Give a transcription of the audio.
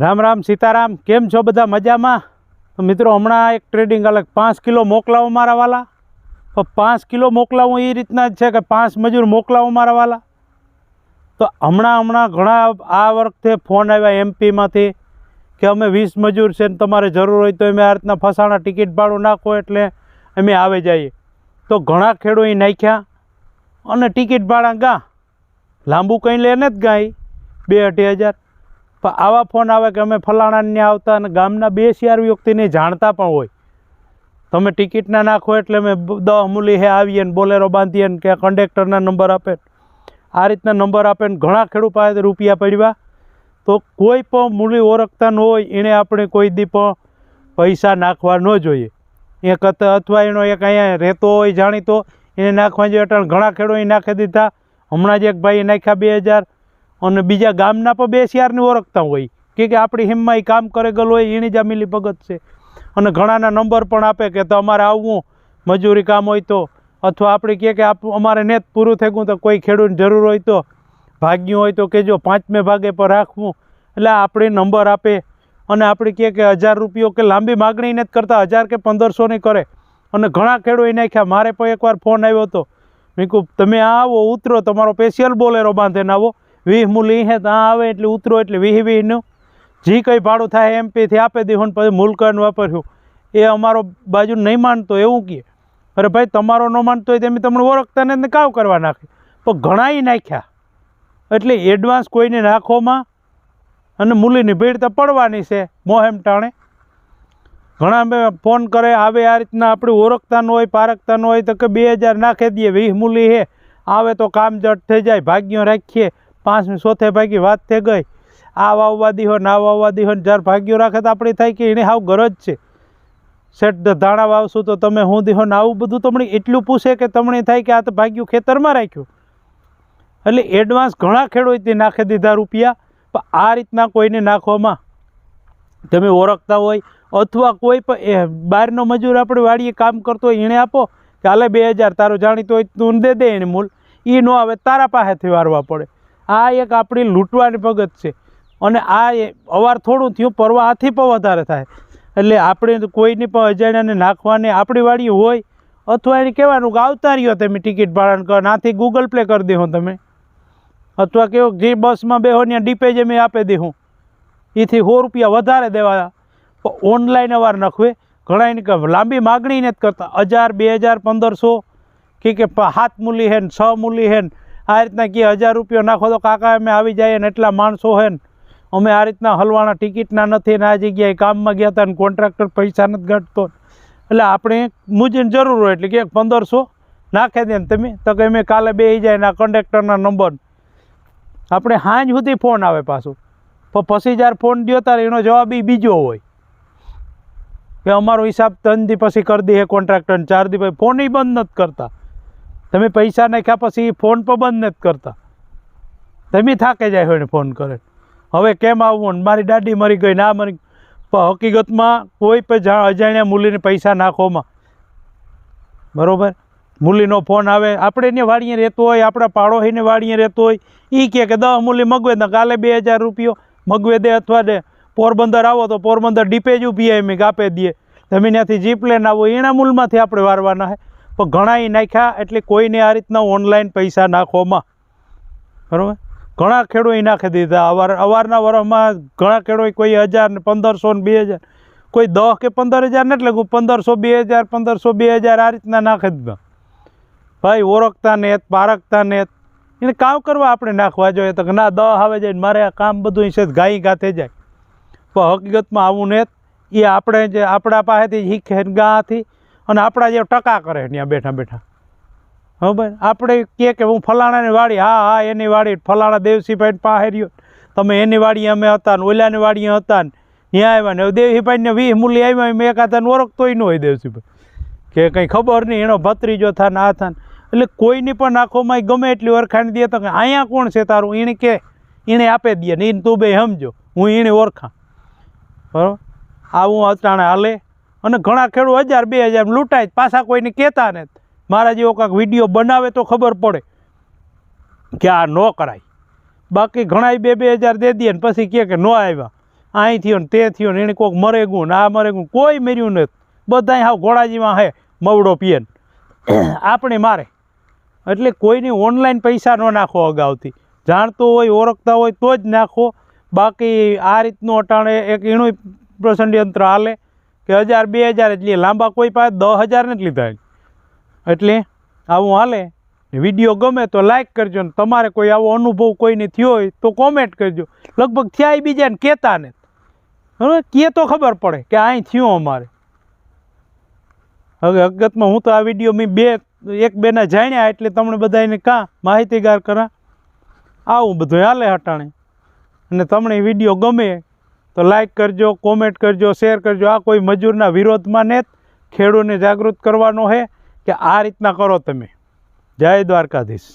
રામ રામ સીતારામ, કેમ છો બધા મજામાં? મિત્રો, હમણાં એક ટ્રેડિંગ અલગ પાંચ કિલો મોકલાવો મારા વાલા. તો પાંચ કિલો મોકલાવું એ રીતના જ છે કે પાંચ મજૂર મોકલાવો મારા વાલા. તો હમણાં હમણાં ઘણા આ વખતે ફોન આવ્યા એમપીમાંથી કે અમે વીસ મજૂર છે ને તમારે જરૂર હોય તો અમે આ રીતના ફસાણા ટિકિટ ભાડું નાખો એટલે અમે આવી જઈએ. તો ઘણા ખેડૂએ નાખ્યા અને ટિકિટ ભાડા ગા. લાંબુ કંઈ લે ને જ ગાય બે અઢી હજાર. પણ આવા ફોન આવે કે અમે ફલાણાને આવતા અને ગામના બે શિયાર વ્યક્તિને જાણતા પણ હોય. તમે ટિકિટ ના નાખો એટલે અમે દહ મૂલી હે આવીએ ને બોલેરો બાંધીએ ને કે કંડક્ટરના નંબર આપે આ રીતના નંબર આપે ને ઘણા ખેડૂત પાસે રૂપિયા પડ્યા. તો કોઈ પણ મૂલી ઓળખતા ન હોય એણે આપણે કોઈ દી પણ પૈસા નાખવા ન જોઈએ. એક કત અથવા એનો એક અહીંયા રહેતો હોય, જાણીતો, એને નાખવા જોઈએ. એટલે ઘણા ખેડૂતો નાખી દીધા. હમણાં જ એક ભાઈએ નાખ્યા બે હજાર. અને બીજા ગામના પણ બે શિયારની ઓળખતા હોય. કે કે આપણી હિમમાં એ કામ કરે ગયેલો હોય એની જ આ મિલી ભગત છે. અને ઘણાના નંબર પણ આપે કે તમારે આવવું, મજૂરી કામ હોય તો. અથવા આપણે કહે કે આપ, અમારે નેત પૂરું થઈ ગયું તો કોઈ ખેડૂતની જરૂર હોય તો. ભાગ્યું હોય તો કહેજો, પાંચમે ભાગે પર રાખવું. એટલે આપણે નંબર આપે. અને આપણે કહે કે હજાર રૂપિયો કે લાંબી માગણી નથી કરતા, હજાર કે પંદરસોની કરે. અને ઘણા ખેડૂતોએ નાખ્યા, મારે પણ એકવાર ફોન આવ્યો હતો. મેં કહું તમે આવો, ઉતરો, તમારો સ્પેશિયલ બોલેરો બાંધીને આવો. વીહ મૂલી હે ત્યાં આવે એટલે ઉતરો એટલે વીહ વીહનું જે કંઈ ભાડું થાય એમપીથી આપે દીધું પછી મૂલકન વાપર્યું. એ અમારો બાજુ નહીં માનતો, એવું કહે. અરે ભાઈ, તમારો ન માનતો હોય તમે તમને ઓળખતા ને કાવ કરવા નાખે. પણ ઘણાય નાખ્યા. એટલે એડવાન્સ કોઈને નાખોમાં અને મૂલીની ભીડ તો પડવાની છે, મોહેમ ટાણે. ઘણા બે ફોન કરે, આવે આ રીતના આપણે ઓળખતા હોય, પારખતા હોય તો કે બે હજાર નાખી દઈએ વીસ મૂલી હે આવે તો કામ જટ થઈ જાય, ભાગ્યો રાખીએ. પાંચમી સોથે ભાગી વાત થઈ ગઈ. આ વાવવા દીહો ના વાવવા દીહો ને જ્યારે ભાગ્યો રાખે તો આપણે થાય કે એને હાવ ગરજ છે. સેટ ધાણા વાવશું તો તમે હું દીહો ને આવું બધું તમને એટલું પૂછે કે તમને થાય કે આ તો ભાગ્યું ખેતરમાં રાખ્યું. એટલે એડવાન્સ ઘણા ખેડૂતે નાખી દીધા રૂપિયા, પણ આ રીતના કોઈને નાખવામાં તમે ઓળખતા હોય અથવા કોઈ પણ એ બહારનો મજૂર આપણે વાડીએ કામ કરતો હોય એણે આપો કાલે બે હજાર, તારો જાણીતો હોય તું દે દે એને મૂલ. એ ન આવે, તારા પાસેથી વારવા પડે. આ એક આપણી લૂંટવાની ભગત છે. અને આ અવાર થોડું થયું, પરવા આથી પણ વધારે થાય. એટલે આપણે કોઈની પણ અજાણ્યાને નાખવાની આપણી વાડી હોય, અથવા એને કહેવાનું કે આવતા રહ્યો તમે ટિકિટ ભાડાને કરો નાથી ગૂગલ પ્લે કરી દેહો તમે. અથવા કેવો જે બસમાં બેહો ત્યાં ડીપે જે મેં આપી દેહું. એથી સો રૂપિયા વધારે દેવા ઓનલાઈન અવાર નખવે. ઘણા એને લાંબી માગણી નથી કરતા. હજાર, બે હજાર, પંદરસો, કે સાત મૂલી હેન છ મૂલી હે ને આ રીતના કે હજાર રૂપિયા નાખો તો કાકા અમે આવી જાય ને એટલા માણસો હે ને. અમે આ રીતના હલવાના ટિકિટના નથી ને આ જગ્યાએ કામમાં ગયા હતા ને કોન્ટ્રાક્ટર પૈસા નથી ઘટતો. એટલે આપણે મુજબ જરૂર હોય એટલે કે પંદરસો નાખી દે ને તમે. તો કે અમે કાલે બે જાય ને આ કંડક્ટરના નંબર આપણે સાંજ સુધી ફોન આવે પાછો. પણ પછી જ્યારે ફોન દ્યો ત્યારે એનો જવાબ ઈ બીજો હોય. કે અમારો હિસાબ ત્રણ દી પછી કરી દઈએ કોન્ટ્રાક્ટર ચાર દી પછી ફોન ય બંધ નથી કરતા. તમે પૈસા નાખ્યા પછી ફોન પણ બંધ નથી કરતા. તમે થાકે જાય હોય ને ફોન કરે. હવે કેમ આવવું મારી દાદી મરી ગઈ ના મરી હકીકતમાં કોઈ પણ જાણ અજાણ્યા મૂલીને પૈસા નાખોમાં બરાબર? મૂલીનો ફોન આવે. આપણે એને વાળીએ રહેતો હોય, આપણા પાડોશીને વાળીએ રહેતો હોય. એ કહે કે દસ મૂલી મગવે ને કાલે બે હજાર રૂપિયો મગવે દે અથવા દે. પોરબંદર આવો તો પોરબંદર ડીપે જ ઊભી એમ આપે દઈએ તમે ત્યાંથી જીપ લઈને આવો. એના મૂલમાંથી આપણે વારવાના છે પણ ઘણા ઈ નાખ્યા એટલે કોઈને આ રીતના ઓનલાઈન પૈસા નાખવામાં. બરાબર? ઘણા ખેડૂએ નાખી દીધા. અવાર, અવારના વરસમાં ઘણા ખેડૂએ કોઈ હજાર ને પંદરસો ને બે હજાર, કોઈ દસ કે પંદર હજાર ને એટલે પંદરસો, બે હજાર, પંદરસો, બે હજાર આ રીતના નાખી દીધા. ભાઈ, ઓળખતા નેત, પારખતા નેત. એને કામ કરવા આપણે નાખવા જોઈએ તો ના, દહ આવે જાય મારે આ કામ બધું છે ગાય ગાતે જાય. પણ હકીકતમાં આવું નેત, એ આપણે જે, આપણા પાસેથી શીખે ગાથી અને આપણા જે ટકા કરે ત્યાં બેઠા બેઠા. ભાઈ આપણે કહે કે હું ફલાણાની વાડી, હા હા, એની વાડી, ફલાણા દેવસિંહભાઈ પાહેર્યો તમે એની વાડીએ અમે હતા ને ઓલાની વાડી હતા ને ત્યાં આવ્યા ને. દેવસીભાઈને વીસ મૂલી આવ્યા મેં એકાદાને ઓળખતોય ન હોય દેવસીભાઈ. કે કંઈ ખબર નહીં, એનો ભત્રીજો થાય ને આ ને. એટલે કોઈની પણ આંખોમાં ગમે એટલી ઓળખાણ દે તો કે અહીંયા કોણ છે તારું? એણે કે એણે આપી દે ને એને તું બે સમજો. હું એને ઓળખા બરાબર? આવું અટાણે હાલે. અને ઘણા ખેડૂત હજાર, બે હજાર લૂંટાય, પાછા કોઈને કહેતા ને મારા જેવો કાંક વીડિયો બનાવે તો ખબર પડે કે આ ન કરાય. બાકી ઘણાય બે બે હજાર દે દે ને પછી કહે કે ન આવ્યા. અહીં થયો ને તે થયો ને એને કોઈક મરે ગું ને આ મરે ગું કોઈ મર્યું નથી. બધા હાવ ઘોડાજીમાં હે, મવડો પીએન આપણે મારે. એટલે કોઈની ઓનલાઈન પૈસા ન નાખો અગાઉથી. જાણતો હોય, ઓળખતા હોય તો જ નાખો. બાકી આ રીતનું અટાણે એક એનું પ્રસંડ હાલે. કે હજાર, બે હજાર એટલે લાંબા કોઈ પાસે દસ હજાર નથી લીધા એટલે આવું હાલે. વીડિયો ગમે તો લાઇક કરજો ને તમારે કોઈ આવો અનુભવ કોઈને થયો હોય તો કોમેન્ટ કરજો. લગભગ થયા બીજાને કહેતા ને. હવે કે તો ખબર પડે કે અહીં થયું અમારે. હવે હકીકતમાં હું તો આ વીડિયો મેં બે, એક બેના જાણ્યા એટલે તમને બધાને કાં માહિતીગાર કરા. આવું બધું હાલે હટાણે. અને તમને વીડિયો ગમે તો લાઈક કરજો કોમેન્ટ કરજો શેર કરજો. આ કોઈ મજૂરના વિરોધમાં ને ખેડૂતને જાગૃત કરવાનો છે કે આ રીતના કરો તમે. જય દ્વારકાધીશ.